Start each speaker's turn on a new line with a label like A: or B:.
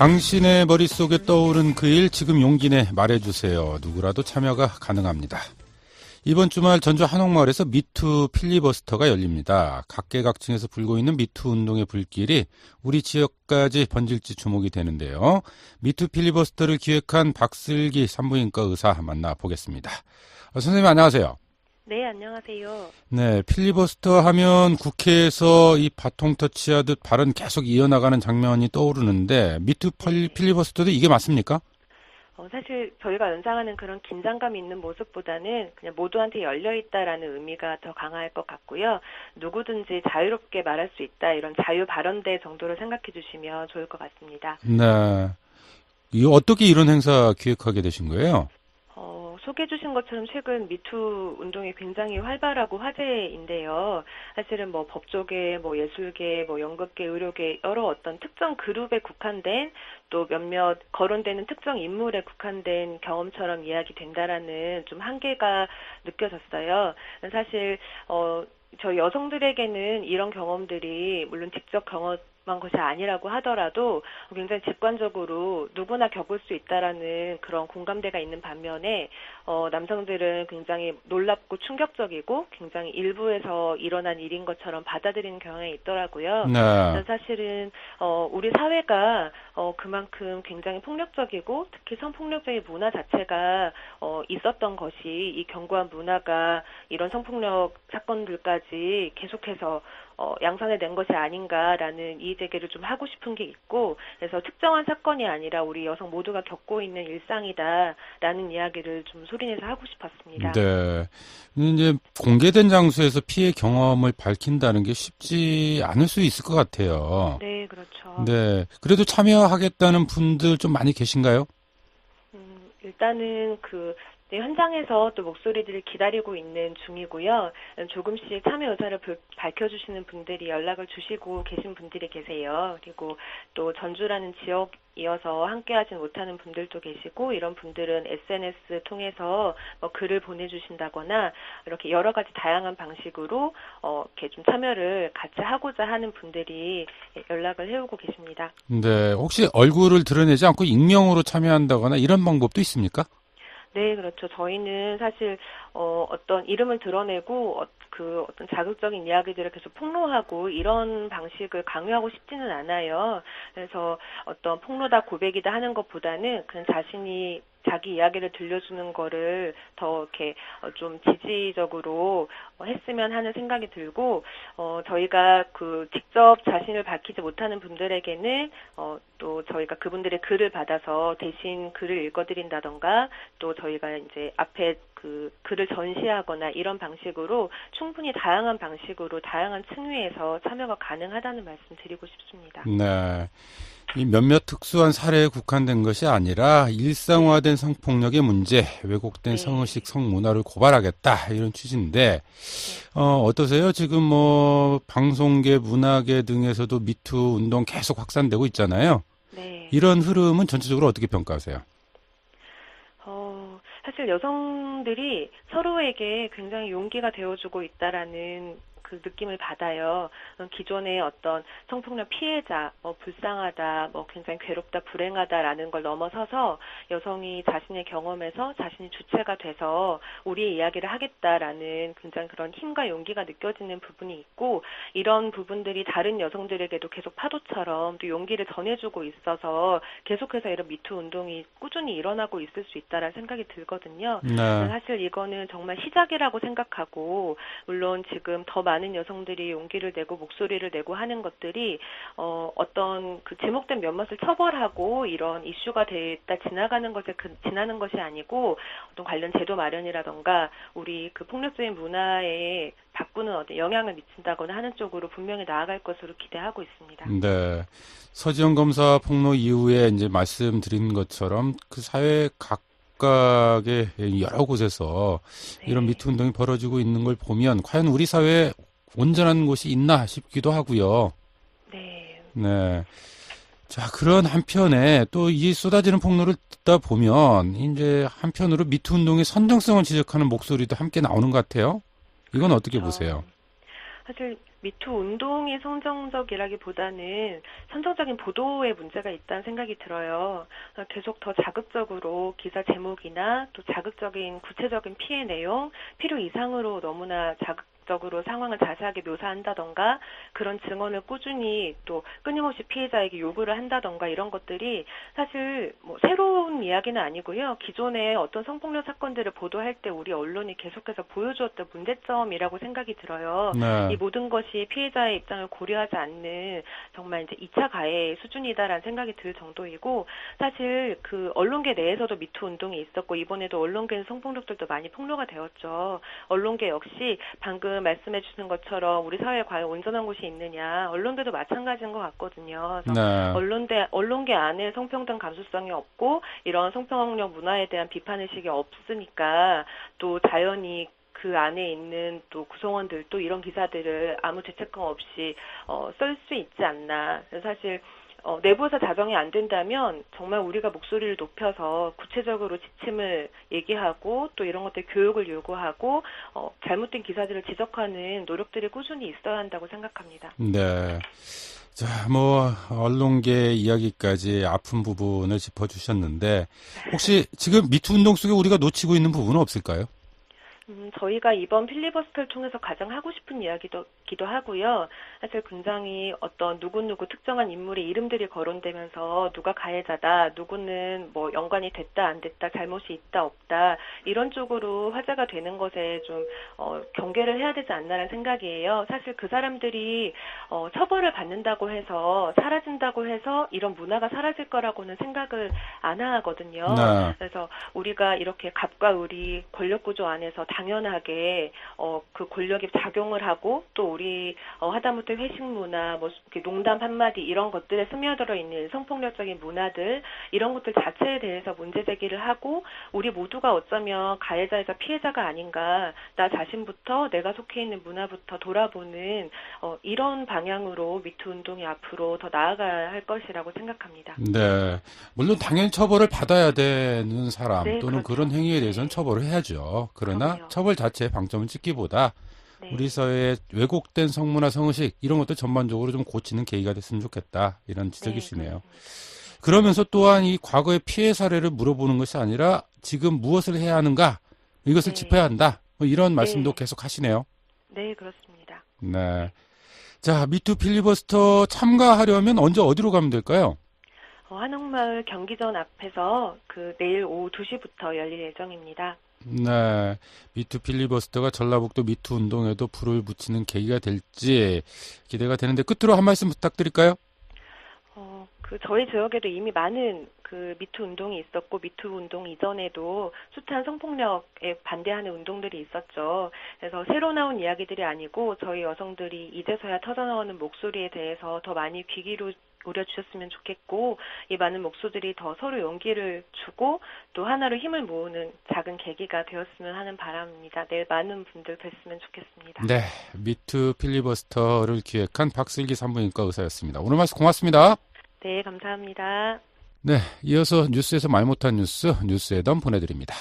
A: 당신의 머릿속에 떠오른 그 일 지금 용기 내 말해주세요. 누구라도 참여가 가능합니다. 이번 주말 전주 한옥마을에서 미투 필리버스터가 열립니다. 각계각층에서 불고 있는 미투 운동의 불길이 우리 지역까지 번질지 주목이 되는데요. 미투 필리버스터를 기획한 박슬기 산부인과 의사 만나보겠습니다. 어, 선생님 안녕하세요.
B: 네, 안녕하세요.
A: 네, 필리버스터 하면 국회에서 이 바통 터치하듯 발언 계속 이어나가는 장면이 떠오르는데 미투 필- 필리버스터도 이게 맞습니까?
B: 어, 사실 저희가 연상하는 그런 긴장감 있는 모습보다는 그냥 모두한테 열려 있다라는 의미가 더 강할 것 같고요. 누구든지 자유롭게 말할 수 있다 이런 자유 발언대 정도로 생각해 주시면 좋을 것 같습니다.
A: 네. 이 어떻게 이런 행사 기획하게 되신 거예요?
B: 어, 소개해 주신 것처럼 최근 미투 운동이 굉장히 활발하고 화제인데요. 사실은 뭐 법조계, 뭐 예술계, 뭐 연극계, 의료계 여러 어떤 특정 그룹에 국한된 또 몇몇 거론되는 특정 인물에 국한된 경험처럼 이야기 된다라는 좀 한계가 느껴졌어요. 사실 어, 저 여성들에게는 이런 경험들이 물론 직접 경험 한 것이 아니라고 하더라도 굉장히 직관적으로 누구나 겪을 수 있다라는 그런 공감대가 있는 반면에 어, 남성들은 굉장히 놀랍고 충격적이고 굉장히 일부에서 일어난 일인 것처럼 받아들이는 경향이 있더라고요.
A: 네.
B: 사실은 어, 우리 사회가 어, 그만큼 굉장히 폭력적이고 특히 성폭력적인 문화 자체가 어, 있었던 것이 이 견고한 문화가 이런 성폭력 사건들까지 계속해서 어, 양산해낸 것이 아닌가라는 이의 제기를 좀 하고 싶은 게 있고 그래서 특정한 사건이 아니라 우리 여성 모두가 겪고 있는 일상이다라는 이야기를 좀 소리내서 하고 싶었습니다.
A: 네. 이제 공개된 장소에서 피해 경험을 밝힌다는 게 쉽지 않을 수 있을 것 같아요.
B: 네, 그렇죠.
A: 네. 그래도 참여하겠다는 분들 좀 많이 계신가요?
B: 음, 일단은 그 네, 현장에서 또 목소리들을 기다리고 있는 중이고요. 조금씩 참여 의사를 불- 밝혀주시는 분들이 연락을 주시고 계신 분들이 계세요. 그리고 또 전주라는 지역 이어서 함께하지 못하는 분들도 계시고 이런 분들은 SNS 통해서 뭐 글을 보내주신다거나 이렇게 여러 가지 다양한 방식으로 어, 이렇게 좀 참여를 같이 하고자 하는 분들이 연락을 해오고 계십니다.
A: 네. 혹시 얼굴을 드러내지 않고 익명으로 참여한다거나 이런 방법도 있습니까?
B: 네, 그렇죠. 저희는 사실 어, 어떤 이름을 드러내고 어, 그 어떤 자극적인 이야기들을 계속 폭로하고 이런 방식을 강요하고 싶지는 않아요. 그래서 어떤 폭로다 고백이다 하는 것보다는 그냥 자신이 자기 이야기를 들려주는 거를 더 이렇게 어, 좀 지지적으로 어, 했으면 하는 생각이 들고 어, 저희가 그 직접 자신을 밝히지 못하는 분들에게는 어, 또 저희가 그분들의 글을 받아서 대신 글을 읽어드린다던가 또 저희가 이제 앞에 그 글을 전시하거나 이런 방식으로 충분히 다양한 방식으로 다양한 층위에서 참여가 가능하다는 말씀 드리고 싶습니다.
A: 네. 이 몇몇 특수한 사례에 국한된 것이 아니라 일상화된 성폭력의 문제, 왜곡된
B: 네.
A: 성의식 성문화를 고발하겠다 이런 취지인데 어, 어떠세요? 지금 뭐 방송계, 문화계 등에서도 미투 운동 계속 확산되고 있잖아요.
B: 네.
A: 이런 흐름은 전체적으로 어떻게 평가하세요?
B: 어, 사실 여성들이 서로에게 굉장히 용기가 되어주고 있다라는 그 느낌을 받아요. 어, 기존의 어떤 성폭력 피해자, 뭐 불쌍하다, 뭐 굉장히 괴롭다, 불행하다라는 걸 넘어서서 여성이 자신의 경험에서 자신이 주체가 돼서 우리의 이야기를 하겠다라는 굉장히 그런 힘과 용기가 느껴지는 부분이 있고 이런 부분들이 다른 여성들에게도 계속 파도처럼 또 용기를 전해주고 있어서 계속해서 이런 미투 운동이 꾸준히 일어나고 있을 수 있다라는 생각이 들거든요.
A: 네.
B: 사실 이거는 정말 시작이라고 생각하고 물론 지금 더 많은 여성들이 용기를 내고 목소리를 내고 하는 것들이 어, 어떤 그 제목된 면못을 처벌하고 이런 이슈가 됐다 지나가는 것에 그, 지나는 것이 아니고 어떤 관련 제도 마련이라던가 우리 그 폭력적인 문화에 바꾸는 어떤 영향을 미친다거나 하는 쪽으로 분명히 나아갈 것으로 기대하고 있습니다.
A: 네. 서지영 검사 폭로 이후에 이제 말씀드린 것처럼 그 사회 각각의 여러 곳에서 이런
B: 네.
A: 미투 운동이 벌어지고 있는 걸 보면 과연 우리 사회에 온전한 곳이 있나 싶기도 하고요.
B: 네.
A: 네. 자, 그런 한편에 또 이 쏟아지는 폭로를 듣다 보면 이제 한편으로 미투 운동의 선정성을 지적하는 목소리도 함께 나오는 것 같아요. 이건 어떻게
B: 그렇죠.
A: 보세요?
B: 사실 미투 운동이 성정적이라기보다는 선정적인 보도에 문제가 있다는 생각이 들어요. 어, 계속 더 자극적으로 기사 제목이나 또 자극적인 구체적인 피해 내용, 필요 이상으로 너무나 자극 적으로 상황을 자세하게 묘사한다던가 그런 증언을 꾸준히 또 끊임없이 피해자에게 요구를 한다던가 이런 것들이 사실 뭐 새로운 이야기는 아니고요. 기존에 어떤 성폭력 사건들을 보도할 때 우리 언론이 계속해서 보여주었던 문제점이라고 생각이 들어요.
A: 네.
B: 이 모든 것이 피해자의 입장을 고려하지 않는 정말 이제 2차 가해 수준이다라는 생각이 들 정도이고 사실 그 언론계 내에서도 미투 운동이 있었고 이번에도 언론계는 성폭력들도 많이 폭로가 되었죠. 언론계 역시 방금 말씀해 주신 것처럼 우리 사회에 과연 온전한 곳이 있느냐 언론계도 마찬가지인 것 같거든요.
A: 네.
B: 언론대 언론계 안에 성평등 감수성이 없고 이런 성폭력 문화에 대한 비판 의식이 없으니까 또 자연히 그 안에 있는 또 구성원들도 이런 기사들을 아무 죄책감 없이 어, 쓸 수 있지 않나. 사실 어, 내부에서 자정이 안 된다면 정말 우리가 목소리를 높여서 구체적으로 지침을 얘기하고 또 이런 것들 교육을 요구하고 어, 잘못된 기사들을 지적하는 노력들이 꾸준히 있어야 한다고 생각합니다.
A: 네. 자, 뭐, 언론계 이야기까지 아픈 부분을 짚어주셨는데, 혹시 지금 미투 운동 속에 우리가 놓치고 있는 부분은 없을까요?
B: 음, 저희가 이번 필리버스터를 통해서 가장 하고 싶은 이야기도 기도 하고요. 사실 굉장히 어떤 누구누구 특정한 인물의 이름들이 거론되면서 누가 가해자다, 누구는 뭐 연관이 됐다, 안 됐다, 잘못이 있다, 없다, 이런 쪽으로 화제가 되는 것에 좀, 어, 경계를 해야 되지 않나라는 생각이에요. 사실 그 사람들이, 어, 처벌을 받는다고 해서, 사라진다고 해서 이런 문화가 사라질 거라고는 생각을 안 하거든요.
A: 네.
B: 그래서 우리가 이렇게 갑과 을이 권력 구조 안에서 당연하게 어 그 권력이 작용을 하고 또 우리 어 하다못해 회식 문화 뭐 이렇게 농담 한마디 이런 것들에 스며들어 있는 성폭력적인 문화들 이런 것들 자체에 대해서 문제 제기를 하고 우리 모두가 어쩌면 가해자이자 피해자가 아닌가 나 자신부터 내가 속해 있는 문화부터 돌아보는 어 이런 방향으로 미투 운동이 앞으로 더 나아가야 할 것이라고 생각합니다.
A: 네. 물론 당연히 처벌을 받아야 되는 사람
B: 네,
A: 또는
B: 그렇죠.
A: 그런 행위에 대해서는 처벌을 해야죠. 그러나
B: 그럼요.
A: 처벌 자체에 방점을 찍기보다
B: 네.
A: 우리 사회의 왜곡된 성문화 성의식 이런 것도 전반적으로 좀 고치는 계기가 됐으면 좋겠다. 이런 지적이시네요.
B: 그렇습니다.
A: 그러면서 또한 이 과거의 피해 사례를 물어보는 것이 아니라 지금 무엇을 해야 하는가 이것을
B: 네.
A: 짚어야 한다. 뭐 이런 말씀도
B: 네.
A: 계속 하시네요.
B: 네, 그렇습니다.
A: 네. 자, 미투 필리버스터 참가하려면 언제 어디로 가면 될까요?
B: 어, 한옥마을 경기전 앞에서 그 내일 오후 2시부터 열릴 예정입니다.
A: 네. 미투 필리버스터가 전라북도 미투 운동에도 불을 붙이는 계기가 될지 기대가 되는데 끝으로 한 말씀 부탁드릴까요?
B: 어, 그 저희 지역에도 이미 많은 그 미투 운동이 있었고 미투 운동 이전에도 숱한 성폭력에 반대하는 운동들이 있었죠. 그래서 새로 나온 이야기들이 아니고 저희 여성들이 이제서야 터져나오는 목소리에 대해서 더 많이 귀 기울여 주셨으면 좋겠고 이 많은 목소들이 더 서로 용기를 주고 또 하나로 힘을 모으는 작은 계기가 되었으면 하는 바람입니다. 내일 많은 분들 뵀으면 좋겠습니다.
A: 네. 미투 필리버스터를 기획한 박슬기 산부인과 의사였습니다. 오늘 말씀 고맙습니다.
B: 네, 감사합니다.
A: 네. 이어서 뉴스에서 말 못한 뉴스, 뉴스에 덤 보내드립니다.